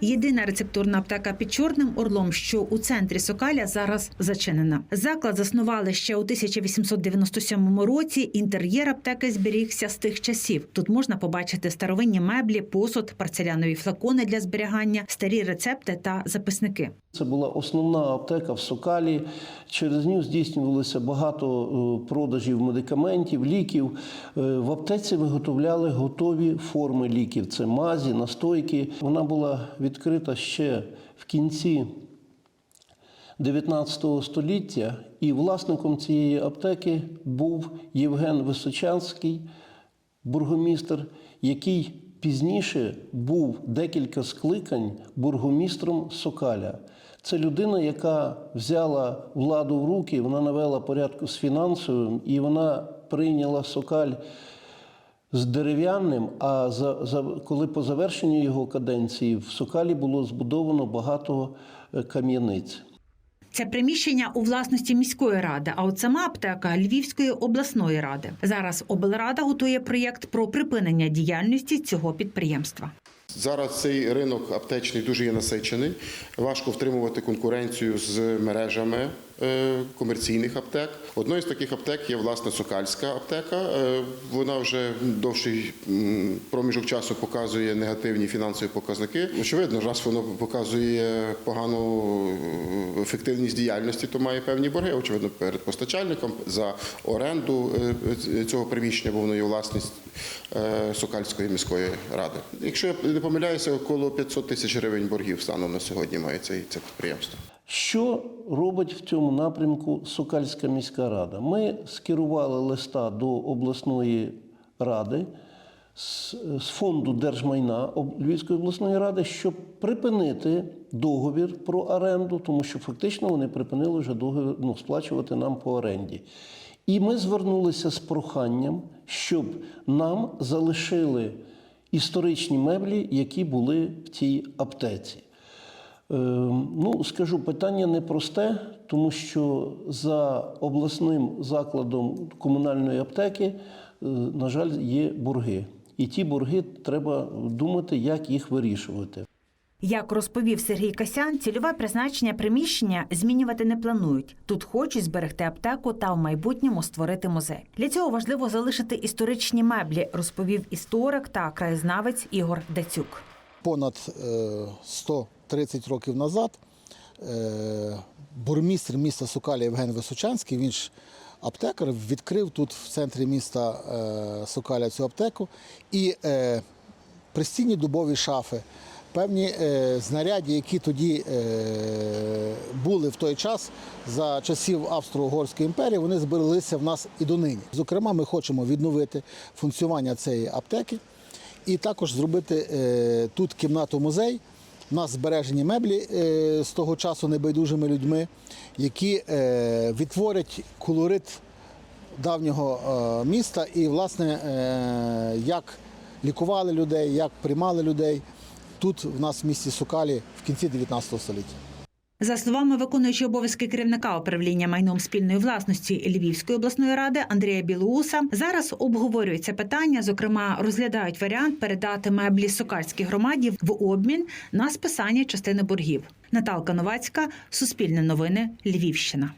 Єдина рецептурна аптека під Чорним Орлом, що у центрі Сокаля, зараз зачинена. Заклад заснували ще у 1897 році. Інтер'єр аптеки зберігся з тих часів. Тут можна побачити старовинні меблі, посуд, парцелянові флакони для зберігання, старі рецепти та записники. Це була основна аптека в Сокалі. Через нього здійснювалося багато е, продажів медикаментів, ліків. Е, В аптеці виготовляли готові форми ліків. Це мазі, настойки. Вона була відкрита ще в кінці 19 століття, і власником цієї аптеки був Євген Височанський, бургомістр, який пізніше був декілька скликань бургомістром Сокаля. Це людина, яка взяла владу в руки, вона навела порядку з фінансовим, і вона прийняла Сокаль з дерев'яним. А за, за, коли по завершенню його каденції в Сокалі було збудовано багато е, кам'яниць. Це приміщення у власності міської ради, а от сама аптека Львівської обласної ради. Зараз облрада готує проєкт про припинення діяльності цього підприємства. Зараз цей ринок аптечний дуже є насичений. Важко втримувати конкуренцію з мережами е, комерційних аптек. Одною з таких аптек є власне Сокальська аптека. Е, Вона вже довший проміжок часу показує негативні фінансові показники. Очевидно, раз воно показує погану е, ефективність діяльності, то має певні борги. Очевидно, перед постачальником за оренду цього приміщення, бо воно є власність Сокальської міської ради. Якщо я не помиляюся, около 500 тисяч гривень боргів станом на сьогодні має це, це підприємство. Що робить в цьому напрямку Сокальська міська рада? Ми скерували листа до обласної ради з, фонду держмайна Львівської обласної ради, щоб припинити договір про оренду, тому що фактично вони припинили вже договір ну, сплачувати нам по оренді. І ми звернулися з проханням, щоб нам залишили історичні меблі, які були в цій аптеці. Е, Ну, скажу, питання непросте, тому що за обласним закладом комунальної аптеки, е, на жаль, є борги. І ті борги треба думати, як їх вирішувати. Як розповів Сергій Касян, цільове призначення приміщення змінювати не планують. Тут хочуть зберегти аптеку та в майбутньому створити музей. Для цього важливо залишити історичні меблі, розповів історик та краєзнавець Ігор Дацюк. понад е, 130 років назад е, бурмістр міста Сокалі Євген Височанський, він ж аптекар, відкрив тут в центрі міста е, Сокаля цю аптеку. І е, пристінні дубові шафи, певні е, знаряддя, які тоді е, були в той час за часів Австро-Угорської імперії, вони збереглися в нас і донині. Зокрема, ми хочемо відновити функціонування цієї аптеки і також зробити е, тут кімнату музей. У нас збережені меблі з того часу небайдужими людьми, які відтворять колорит давнього міста і, власне, як лікували людей, як приймали людей тут, в нас в місті Сокалі в кінці 19 століття. За словами виконуючого обов'язки керівника управління майном спільної власності Львівської обласної ради Андрія Білоуса, зараз обговорюється питання. Зокрема, розглядають варіант передати меблі Сокальській громаді в обмін на списання частини боргів. Наталка Новацька, Суспільне новини, Львівщина.